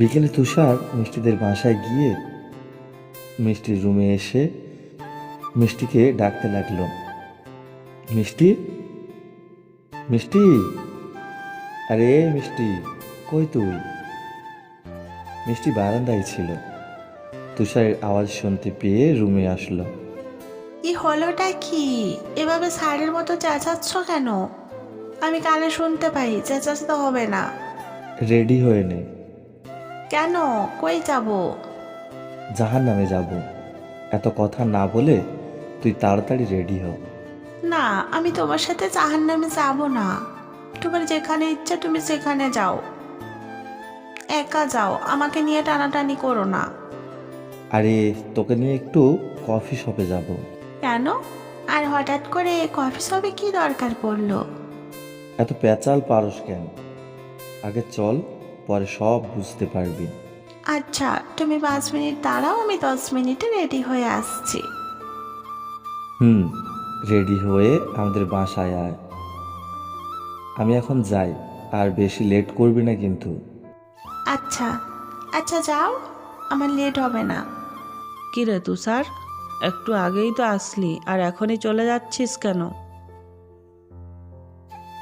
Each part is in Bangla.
বিকেলে তুষার মিষ্টিদের বাসায় গিয়ে মিষ্টির রুমে এসে মিষ্টিকে ডাকতে লাগল। মিষ্টি? মিষ্টি? আরে মিষ্টি কই তুই? মিষ্টি বারান্দায় ছিল। তুষারের আওয়াজ শুনতে পেয়ে রুমে আসলো। কি হলোটা কি? এভাবে সারের মতো চেঁচাচ্ছ কেন? আমি কানে শুনতে পাই চেঁচাতে হবে না। রেডি হয়ে নে। কেন? কই যাব? জাহান নামে যাব। এত কথা না বলে তুই তাড়াতাড়ি রেডি হ। না আমি তোমার সাথে জাহান নামে যাব না। তোমার যেখানে ইচ্ছা তুমি সেখানে যাও। একা যাও আমাকে নিয়ে টানাটানি করো না। আরে তোকে নিয়ে একটু কফি শপে যাব। কেন? আর হঠাৎ করে কফি শপে কি দরকার পড়ল? এত পেঁচাল পারস কেন? আগে চল পরে সব বুঝতে পারবি। আচ্ছা তুমি পাঁচ মিনিট দাঁড়াও আমি দশ মিনিটে রেডি হয়ে আসছি। হুম রেডি হয়ে আমাদের বাসায় আয়। আমি এখন যাই আর বেশি লেট করবি না কিন্তু। আচ্ছা আচ্ছা যাও আমার লেট হবে না। কি রে তুষার? একটু আগেই তো আসলি আর এখনই চলে যাচ্ছিস কেন?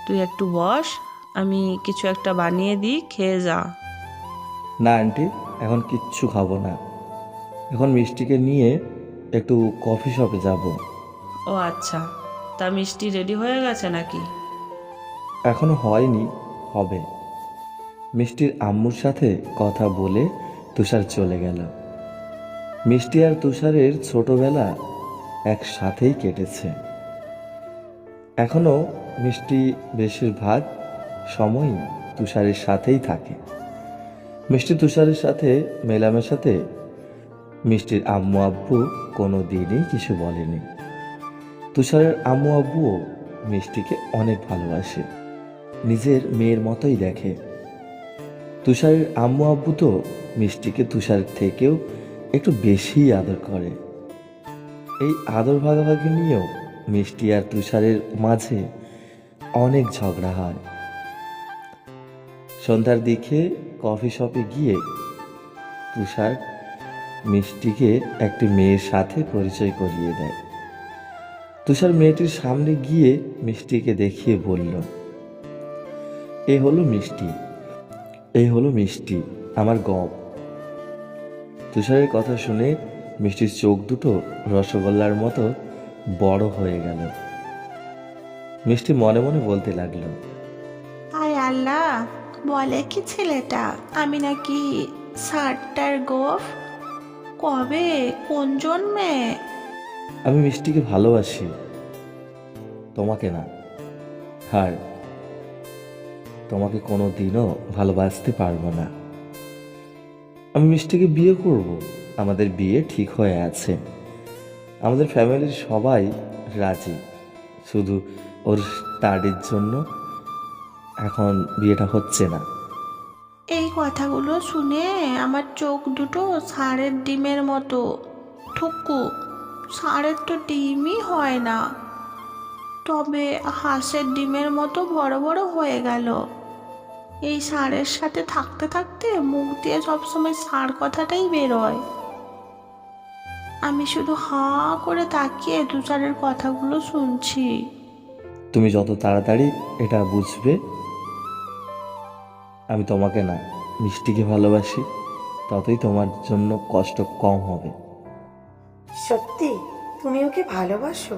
তুই একটু বস আমি কিছু একটা বানিয়ে দিই খেয়ে যা। না আন্টি এখন কিচ্ছু খাব না। এখন মিষ্টিকে নিয়ে একটু কফি শপে যাব। ও আচ্ছা তা মিষ্টি রেডি হয়ে গেছে নাকি? এখনও হয়নি হবে। মিষ্টির আম্মুর সাথে কথা বলে তুষার চলে গেল। মিষ্টি আর তুষারের ছোটবেলা একসাথেই কেটেছে। এখনও মিষ্টি বেশিরভাগ সময়ই তুষারের সাথেই থাকে। মিষ্টি তুষারের সাথে মেলামেশাতে মিষ্টির আম্মু আব্বু কোনো দিনই কিছু বলেনি। তুষারের আম্মু আব্বুও মিষ্টিকে অনেক ভালোবাসে, নিজের মেয়ের মতোই দেখে। তুষারের আম্মু আব্বু তো মিষ্টিকে তুষারের থেকেও একটু বেশিই আদর করে। এই আদর ভাগাভাগি নিয়েও মিষ্টি আর তুষারের মাঝে অনেক ঝগড়া হয়। সন্ধ্যার দিকে কফি শপে গিয়ে তুষার মিষ্টিকে একটি মেয়ের সাথে পরিচয় করিয়ে দেয়। তুষার মেয়েটির সামনে গিয়ে মিষ্টিকে দেখিয়ে বলল, এ হলো মিষ্টি এই হলো মিষ্টি, আমার গপ। তুষারের কথা শুনে মিষ্টির চোখ দুটো রসগোল্লার মতো বড় হয়ে গেল। মিষ্টি মনে মনে বলতে লাগল বলে কি ছেলেটা? আমি নাকি ষাটটার গোফ? কবে? কোন জন্মে? আমি মিষ্টিকে ভালোবাসি। তোমাকে না। হার তোমাকে কোনো দিনও ভালোবাসতে পারব না। আমি মিষ্টিকে বিয়ে করব। আমাদের বিয়ে ঠিক হয়ে আছে। আমাদের ফ্যামিলির সবাই রাজি। শুধু ওর স্টাডির জন্য এখন বিয়েটা হচ্ছে না। এই কথাগুলো শুনে আমার চোখ দুটো ষাঁড়ের ডিমের মতো। ঠুকু ষাঁড়ের তো ডিমই হয় না। তবে হাঁসের ডিমের মতো বড় বড় হয়ে গেল। এই ষাঁড়ের সাথে থাকতে থাকতে মুখ দিয়ে সবসময় ষাঁড় কথাটাই বেরোয়। আমি শুধু হাঁ করে তাকিয়ে তুষারের কথাগুলো শুনছি। তুমি যত তাড়াতাড়ি এটা বুঝবে আমি তোমাকে না মিষ্টিকে ভালোবাসি ততই তোমার জন্য কষ্ট কম হবে। সত্যি? তুমি ওকে ভালোবাসো?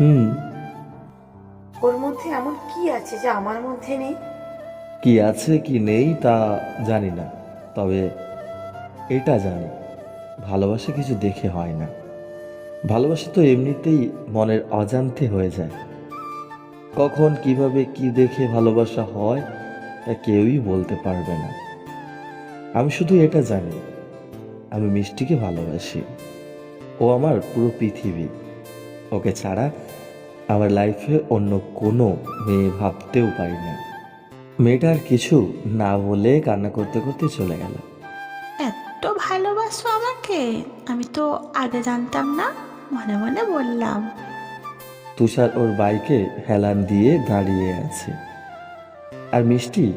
হুম। ওর মধ্যে এমন কি আছে যা আমার মধ্যে নেই? কি আছে কি নেই তা জানি না তবে এটা জানি ভালোবাসা কিছু দেখে হয় না। ভালোবাসা তো এমনিতেই মনের অজান্তে হয়ে যায়। কখন কীভাবে কি দেখে ভালোবাসা হয় তা কেউই বলতে পারবে না। আমি শুধু এটা জানি আমি মিষ্টিকে ভালোবাসি। ও আমার পুরো পৃথিবী। ওকে ছাড়া আমার লাইফে অন্য কোনো মেয়ে ভাবতেও পারি না। মেয়েটার কিছু না বলে কান্না করতে করতে চলে গেল। এত ভালোবাসো আমাকে আমি তো আগে জানতাম না মনে মনে বললাম। তুষার ওর বাইকে হেলান দিয়ে দাঁড়িয়ে আছে। আর মিষ্টি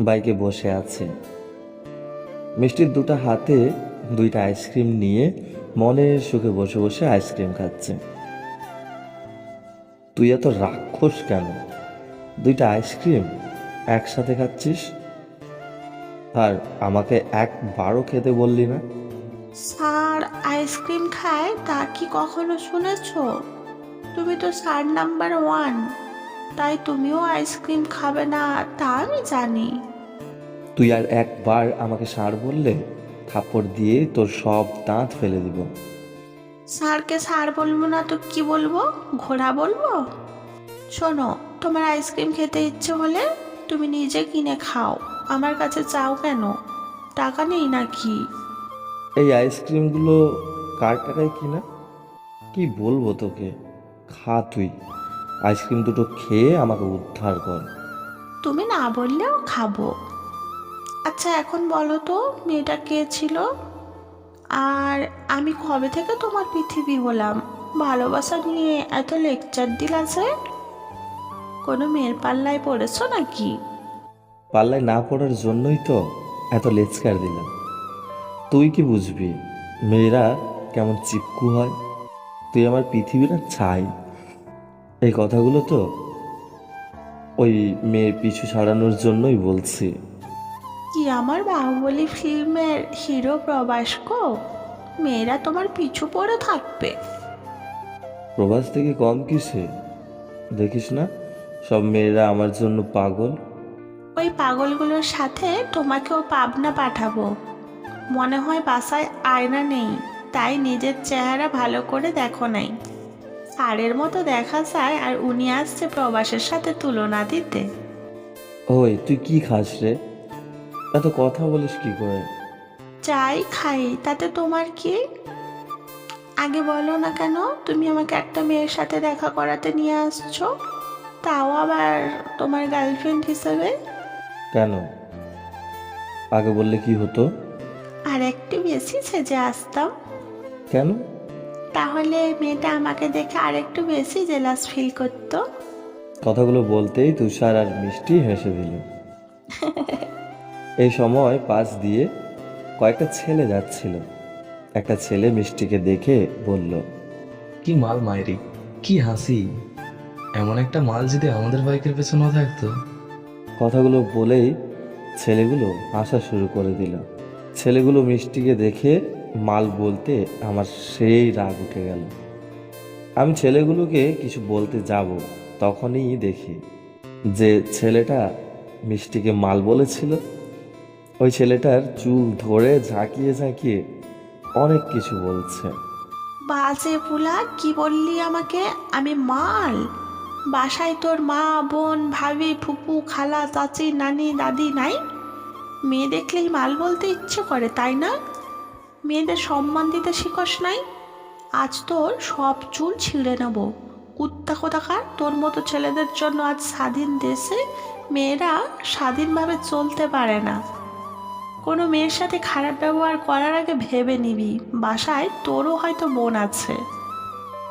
বাইকে বসে আছে। মিষ্টির দুটো হাতে দুইটা আইসক্রিম নিয়ে মনের সুখে বসে বসে আইসক্রিম খাচ্ছে। তুই এত রাক্ষস কেন? দুইটা আইসক্রিম একসাথে খাচ্ছিস? আর আমাকে একবারও খেতে বললি না? স্যার, আইসক্রিম খায় তা কি কখনো শুনেছ? তুমি তো স্যার নাম্বার ওয়ান। তাই তুমিও আইসক্রিম খাবে না তা আমি জানি। তুই আর একবার আমাকে সার বললে থাপ্পড় দিয়ে তোর সব দাঁত ফেলে দিব। স্যারকে স্যার বলব না তো কি বলব? ঘোড়া বলব? শোনো তোমার আইসক্রিম খেতে ইচ্ছে হলে তুমি নিজে কিনে খাও। আমার কাছে চাও কেন? টাকা নেই নাকি? এই আইসক্রিমগুলো কার টাকায় কিনা? কি বলব তোকে? খা তুই। আইসক্রিম দুটো খেয়ে আমাকে উদ্ধার কর। তুমি না বললেও খাব। আচ্ছা এখন বলো তো মেয়েটা কে ছিল? আর আমি কবে থেকে তোমার পৃথিবী হলাম? ভালোবাসা নিয়ে এত লেকচার দিলা যে? কোনো মেয়ের পাল্লায় পড়েছো নাকি? পাল্লায় না পড়ার জন্যই তো এত লেচকার দিলাম। তুই কি বুঝবি মেয়েরা কেমন চিপকু হয়? তুই আমার পৃথিবীটা ছাই। এই কথাগুলো তো ওই মেয়ে পিছু ছাড়ানোর জন্যই বলছি। কি আমার বাহুবলী ফিল্মের হিরো প্রবাস্ক মেয়েরা তোমার পিছু পড়ে থাকবে। প্রবাস থেকে কম কিসে? দেখিস না সব মেয়েরা আমার জন্য পাগল। ওই পাগলগুলোর সাথে তোমাকেও পাবনা পাঠাবো। মনে হয় বাসায় আয়না নেই তাই নিজের চেহারা ভালো করে দেখো নাই। সারের মতো দেখা যায় আর উনি আসছে প্রবাসের সাথে তুলনা দিতে। ওই তুই কি খাস রে? এত কথা বলিস কি করে? চাই খাই তাতে তোমার কি? আগে বলো না কেন তুমি আমাকে একটা মেয়ের সাথে দেখা করাতে নিয়ে আসছো? তাও আবার তোমার গার্লফ্রেন্ড হিসেবে? কেন? আগে বললে কি হতো? আর একটু বেশি সেজে আসতাম। কেন? তাহলে মেয়েটা আমাকে দেখে আরেকটু বেশি জেলাস ফিল করতো। কথাগুলো বলতেই তুষার আর মিষ্টি হেসে দিল। এই সময় পাশ দিয়ে কয়েকটা ছেলে যাচ্ছিল। একটা ছেলে মিষ্টিকে দেখে বলল কি মাল মায়েরি কি হাসি। এমন একটা মাল যদি আমাদের বাইকের পেছনেও থাকতো? কথাগুলো বলেই ছেলেগুলো হাসা শুরু করে দিল। ছেলেগুলো মিষ্টিকে দেখে মাল বলতে আমার সেই রাগ উঠে গেল। আমি ছেলেগুলোকে কিছু বলতে যাব, তখনই দেখি যে ছেলেটা মিষ্টিকে মাল বলেছিল। ওই ছেলেটার চুল ধরে ঝাঁকিয়ে ঝাঁকিয়ে অনেক কিছু বলছে। বাজে পুলা কি বললি আমাকে? আমি মাল। বাসায় তোর মা, বোন, ভাবি, ফুপু, খালা, চাচি, নানি, দাদি নাই। মেয়ে দেখলেই মাল বলতে ইচ্ছে করে, তাই না? মেয়েদের সম্মান দিতে শিখস নাই? আজ তোর সব চুল ছিঁড়ে নেব। কুত্তা কোথাকার তোর মতো ছেলেদের জন্য আজ স্বাধীন দেশে মেয়েরা স্বাধীনভাবে চলতে পারে না। কোনো মেয়ের সাথে খারাপ ব্যবহার করার আগে ভেবে নিবি, বাসায় তোরও হয়তো বোন আছে।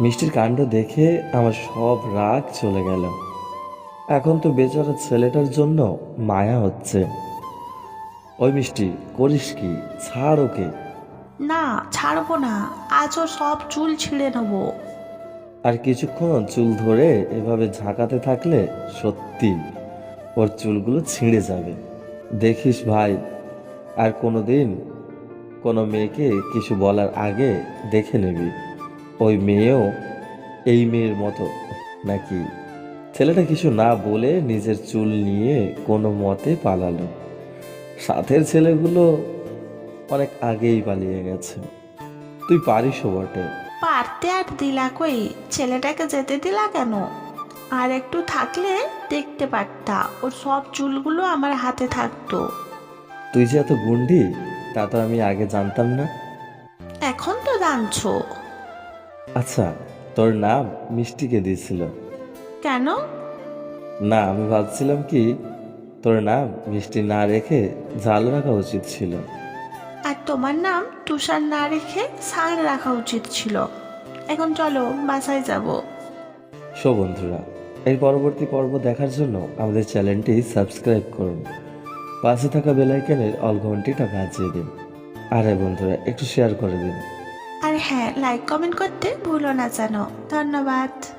মিষ্টির কাণ্ড দেখে আমার সব রাগ চলে গেল। এখন তো বেচারা ছেলেটার জন্য মায়া হচ্ছে। ওই মিষ্টি, করিস কি? ছাড় ওকে। না, ছাড়বো না। আজও সব চুল ছিঁড়ে নেব। আর কিছুক্ষণ চুল ধরে এভাবে ঝাঁকাতে থাকলে সত্যি ওর চুলগুলো ছিঁড়ে যাবে। দেখিস ভাই, আর কোনো দিন কোনো মেয়েকে কিছু বলার আগে দেখে নিবি। ওই মেয়েও এই মেয়ের মতো নাকি? ছেলেটা কিছু না বলে নিজের চুল নিয়ে কোনো মতে পালালো। সাথের ছেলেগুলো অনেক আগেই পালিয়ে গেছে। তুই পারিসও বটে পারতে আর দিলা কই? ছেলেটাকে যেতে দিলা কেন? আর একটু থাকলে দেখতে পারতা। ওর সব চুলগুলো আমার হাতে থাকতো। তুই যে এত গুন্ডি তা তো আমি আগে জানতাম না। এখন তো জানছো। আচ্ছা তোর নাম মিষ্টিকে দিয়েছিল। কেন? না আমি ভাবছিলাম কি তোর নাম মিষ্টি না রেখে ঝাল রাখা উচিত ছিল। তোমার নাম তুষার না রেখে সার রাখা উচিত ছিল। এখন চলো বাসায় যাব। সো বন্ধুরা এর পরবর্তী পর্ব দেখার জন্য আমাদের চ্যানেলটি সাবস্ক্রাইব করুন। পাশে থাকা বেলাইকেনের অল ঘন্টিটা বাজিয়ে দিন। আরে বন্ধুরা একটু শেয়ার করে দিন। আর হ্যাঁ লাইক কমেন্ট করতে ভুলো না জানো। ধন্যবাদ।